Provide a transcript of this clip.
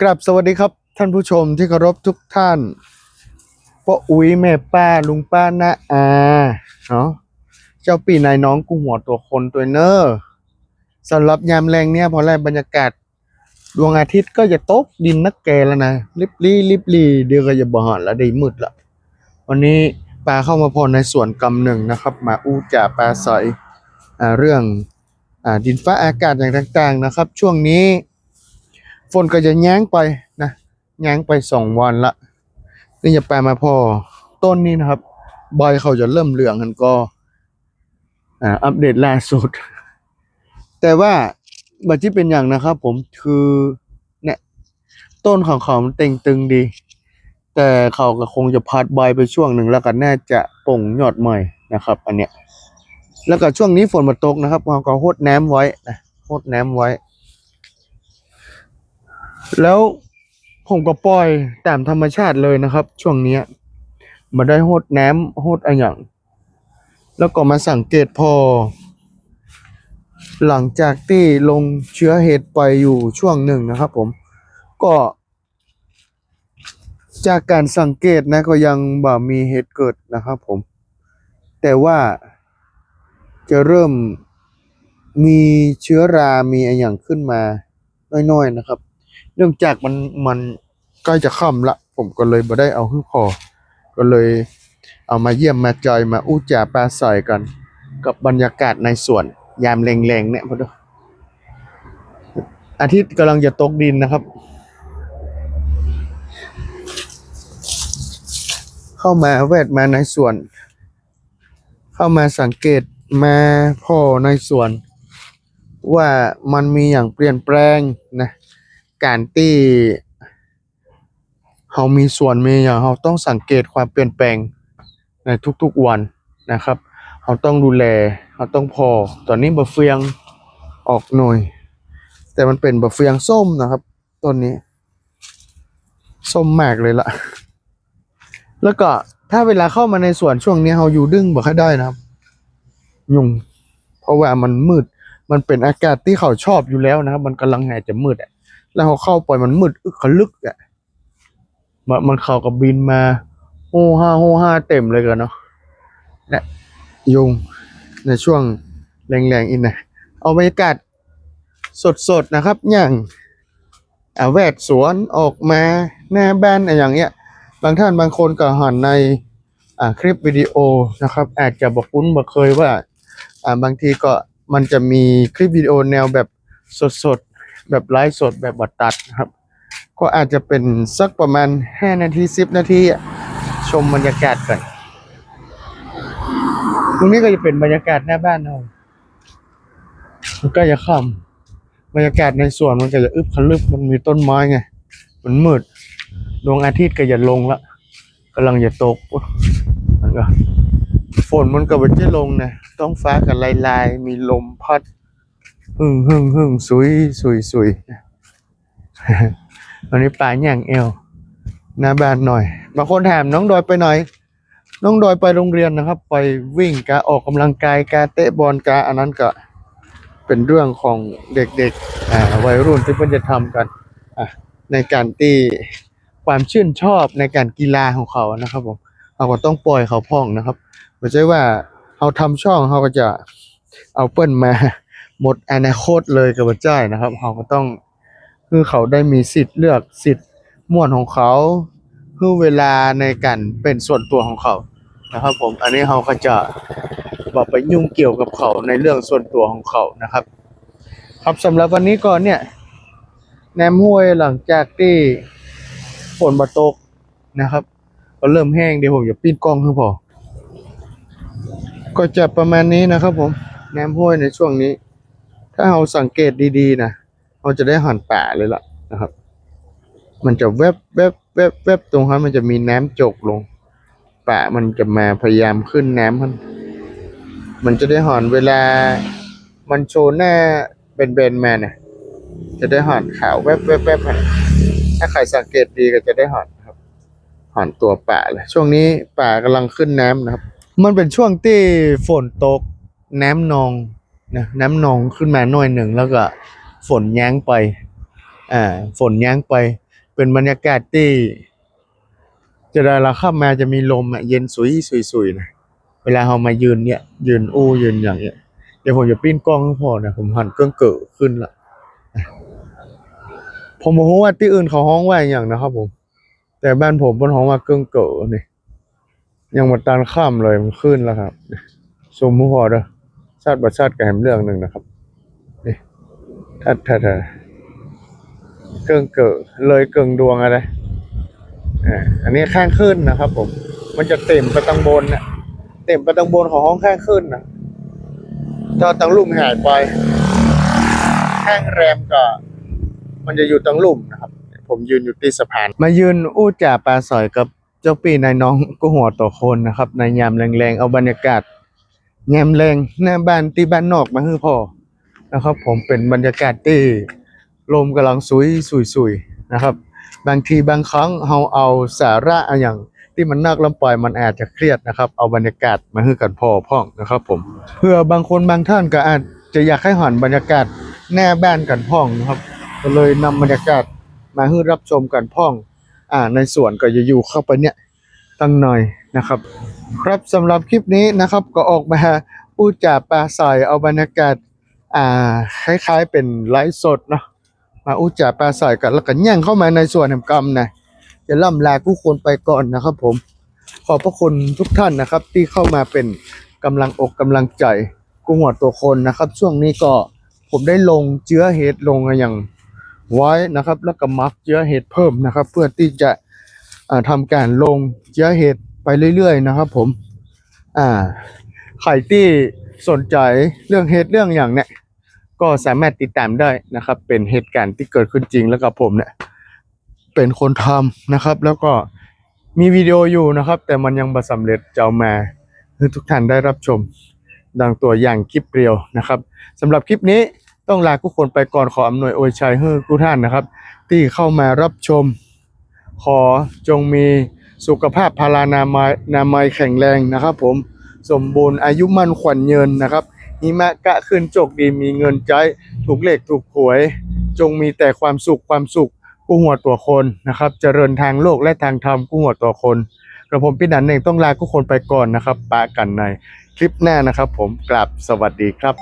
กราบสวัสดีครับท่านผู้ชมที่เคารพทุกท่านพ่ออุ้ยแม่ป้าลุงป้าน้าอาเนาะเจ้าปีนายน้องกูหัวตัวคนตัวเนอร์สำหรับยามแรงเนี่ยพอแรกบรรยากาศดวงอาทิตย์ก็จะตกดินนักแกแล้วนะลิบลี่ลิบลี่เดี๋ยวก็จะบ่หอนแล้วได้มืดละวันนี้ปลาเข้ามาพอในสวนกำหนึ่งนะครับ มาอู้จ่าปลาใสเรื่องอดินฟ้าอากาศอย่างต่าง ๆนะครับ ช่วงนี้ ฝนก็จะแย้งไปนะแย้งไปสองวันละนี่จะแปลมาพอต้นนี้นะครับ ใบเขาจะเริ่มเหลืองกันก็อ่าอัปเดตล่าสุด แต่ว่าบัที่เป็นอย่างนะครับ ผมคือเนี่ยต้นของเขาเต่งตึงดี แต่เขาก็คงจะพัดใบไปช่วงหนึ่งแล้วก็น่าจะป่งยอดใหม่นะครับ อันเนี้ยแล้วก็ช่วงนี้ฝนมาตกนะครับเราก็โหดน้ำไว้นะโหดน้ำไว้ แล้วผมก็ปล่อยตามธรรมชาติเลยนะครับ ช่วงเนี้ยมาได้โหดแหน้ำโหดอะไรอย่าง แล้วก็มาสังเกตพอ หลังจากที่ลงเชื้อเห็ดไปอยู่ช่วงหนึ่งนะครับผมก็ จากการสังเกตนะก็ยังบ่มีเห็ดเกิดนะครับผม แต่ว่าจะเริ่มมีเชื้อรา มีอะไรอย่างขึ้นมา น้อยๆ นะครับ นื่องจากมันมันใกล้จะค่ำละ ผมก็เลยบ่ได้เอาขึ้นพอ ก็เลยเอามาเยี่ยมมาจอยมาอู้จ่าปลาใส่กัน กับบรรยากาศในสวน ยามแรงๆเนี่ยพอดูอาทิตย์กำลังจะตกดินนะครับ เข้ามาแวดมาในสวน เข้ามาสังเกตมาพ่อในสวน ว่ามันมีอย่างเปลี่ยนแปลงนะ การที่เรามีส่วนมีอย่างเราต้องสังเกตความเปลี่ยนแปลงในทุกๆวันนะครับเราต้องดูแลเราต้องพอ ตอนนี้บะเฟืองออกหน่อย แต่มันเป็นบะเฟืองส้มนะครับต้นนี้ ส้มมากเลยละแล้วก็ถ้าเวลาเข้ามาในสวนช่วงนี้เราอยู่ดึงบ่ค่อยได้นะครับ ยุง เพราะว่ามันมืด มันเป็นอากาศที่เขาชอบอยู่แล้วนะครับ มันกำลังหายจะมืดอะ แล้วเขาเข้าไปมันมืดอึกขลึกอะมันมันเข้ากับบินมาโอ้ห้าโอ้ห้าเต็มเลยกันเนาะเนี่ยยุงในช่วงแรงๆอินนะเอาบรรยากาศสดๆนะครับ อย่างอาแวดสวนออกมาหน้าบ้านอะไรอย่างเงี้ย บางท่านบางคนก็หันในอ่าคลิปวิดีโอนะครับ อาจจะบอกคุ้นบอกเคยว่าอ่าบางทีก็มันจะมีคลิปวิดีโอแนวแบบสดๆ แบบไลฟ์สดแบบบัดตัดนะครับ ก็อาจจะเป็นสักประมาณ 5 นาที 10 นาทีชมบรรยากาศก่อนตรงนี้ก็จะเป็นบรรยากาศหน้าบ้านเรามันก็จะค่ำบรรยากาศในสวนมันก็จะอึบขลึบมันมีต้นไม้ไง มันมืด ดวงอาทิตย์ก็จะลงละกำลังจะตก มันก็ ฝนมันก็บ่จะลงนะท้องฟ้าก็ลายๆมีลมพัด หึ่งหึ่งหึ่งสุยสุยสุยวันนี้ป่าย่างเอวหน้าบ้านหน่อยบางคนถามน้องดอยไปหน่อย น้องดอยไปโรงเรียนนะครับ ไปวิ่งกาออกกำลังกายกาเตะบอลกาอันนั้นก็เป็นเรื่องของเด็กๆวัยรุ่นที่เพิ่นจะทำกันในการที่ความชื่นชอบในการกีฬาของเขานะครับผมเราก็ต้องปล่อยเขาพ่องนะครับไม่ใช่ว่าเราทำช่องเราก็จะเอาเปิ้นมา หมดอนาคตเลยกับว่าจ้านะครับเราก็ต้องคือเขาได้มีสิทธิ์เลือกสิทธิ์ม่วนของเขาคือเวลาในการเป็นส่วนตัวของเขานะครับ ผมอันนี้เราก็จะบอกไปยุ่งเกี่ยวกับเขาในเรื่องส่วนตัวของเขานะครับ ครับสำหรับวันนี้ก่อนเนี่ยแนมห้วยหลังจากที่ฝนมาตกนะครับ ก็เริ่มแห้งเดี๋ยวผมจะปิดกล้องให้พอก็จะประมาณนี้นะครับผมแนมห้วยในช่วงนี้ ถ้าเราสังเกตดีๆนะเราจะได้หันป่าเลยล่ะนะครับ มันจะแวบแวบแวบแวบตรงนั้นมันจะมีน้ำจกลงป่ามันจะมาพยายามขึ้นน้ำมันมันจะได้หอนเวลา มันโชว์หน้าเบนๆมาเนี่ยจะได้หอนขาวแวบแวบแวบถ้าใครสังเกตดีก็จะได้หอนครับหอนตัวป่าเลยช่วงนี้ป่ากำลังขึ้นน้ำนะครับ มันเป็นช่วงที่ฝนตกน้ำนอง นะน้ำนองขึ้นมาหน่อยหนึ่งแล้วก็ฝนย้งไปอ่าฝนย้งไป เป็นบรรยากาศที่จะได้ละครับมาจะมีลมอะเย็นสุยสุยสุยนะเวลาเรามายืนเนี่ย ยืนอู้ยืนอย่างเงี้ยเดี๋ยวผมจะปิ้นกล้องพอนะผมหันเครื่องเกิดขึ้นละผมบอกว่าที่อื่นเขาห้องว่าอย่างนะครับผม แต่บ้านผมบนห้องว่าเครื่องเกิดนี่ยังมาตานข้ามเลยมันขึ้นแล้วครับซูมพอเด้อ ชาติประชาติกับแหมเรื่องหนึ่งนะครับนี่ทัดทัดทัดเครื่องเกิดเลยเกิงดวงอะไรอ่าอันนี้ข้างขึ้นนะครับผม มันจะเต็มไปตังบนน่ะเต็มไปตังบนของห้องข้างขึ้นนะถ้าตังลุ่มหายไปข้างแรมก็มันจะอยู่ตังลุ่มนะครับ ผมยืนอยู่ที่สะพาน มายืนอู้จ่าปลาสอยกับเจ้าปีนายน้องก็หัวต่อคนนะครับ ในยามแรงๆ เอาบรรยากาศ ยามแรงหน้าบ้านที่บ้านนอกมาให้พอนะครับ ผมเป็นบรรยากาศที่ลมกำลังสุยสุยสุยนะครับ บางทีบางครั้งเราเอาสาระอย่างที่มันนักลำปล่อยมันอาจจะเครียดนะครับ เอาบรรยากาศมาให้กันพอพ่องนะครับ ผม เพื่อบางคนบางท่านก็อาจจะอยากให้หันบรรยากาศแน่บ้านกันพ่องนะครับ ก็เลยนำบรรยากาศมาให้รับชมกันพ่อง อ่าในสวนก็จะอยู่เข้าไปเนี่ยตั้งหน่อย นะครับ ครับสำหรับคลิปนี้นะครับก็ออกมาพูดจาปลาใสเอาบรรยากาศอ่าคล้ายๆเป็นไลฟ์สดเนาะมาอุจจาปลาใสกันแล้วก็ย่างเข้ามาในส่วนแห่งกรรมนะจะล่ำลาผู้คนไปก่อนนะครับ ผม ขอบพระคุณทุกท่านนะครับ ที่เข้ามาเป็นกำลังอกกำลังใจกุ้งหัวตัวคนนะครับ ช่วงนี้ก็ผมได้ลงเชื้อเห็ดลงอย่างไว้นะครับ แล้วก็มักเชื้อเห็ดเพิ่มนะครับ เพื่อที่จะอ่าทำการลงเชื้อเห็ด ไปเรื่อยๆนะครับ ผม อ่าใครที่สนใจเรื่องเห็ดเรื่องอย่างเนี้ยก็สามารถติดตามได้นะครับ เป็นเหตุการณ์ที่เกิดขึ้นจริงแล้วก็ผมเนี่ยเป็นคนทำนะครับ แล้วก็มีวิดีโออยู่นะครับ แต่มันยังบ่สำเร็จจะเอามาให้ทุกท่านได้รับชม ดังตัวอย่างคลิปเรียวนะครับสำหรับคลิปนี้ต้องลาทุกคนไปก่อนขออำนวยอวยชัยให้ทุกท่านนะครับ ที่เข้ามารับชม ขอจงมี สุขภาพพารานามัยนามัยแข็งแรงนะครับ ผมสมบูรณ์อายุมั่นขวัญเยินนะครับหิมะกะขึ้นโจกดีมีเงินใจถูกเลขถูกหวย จงมีแต่ความสุขความสุขกู้หัวตัวคนนะครับ เจริญทางโลกและทางธรรมกู้หัวตัวคนกระผมพี่นันเองต้องลาทุกคนไปก่อนนะครับปากันในคลิปหน้านะครับ ผมกราบสวัสดีครับ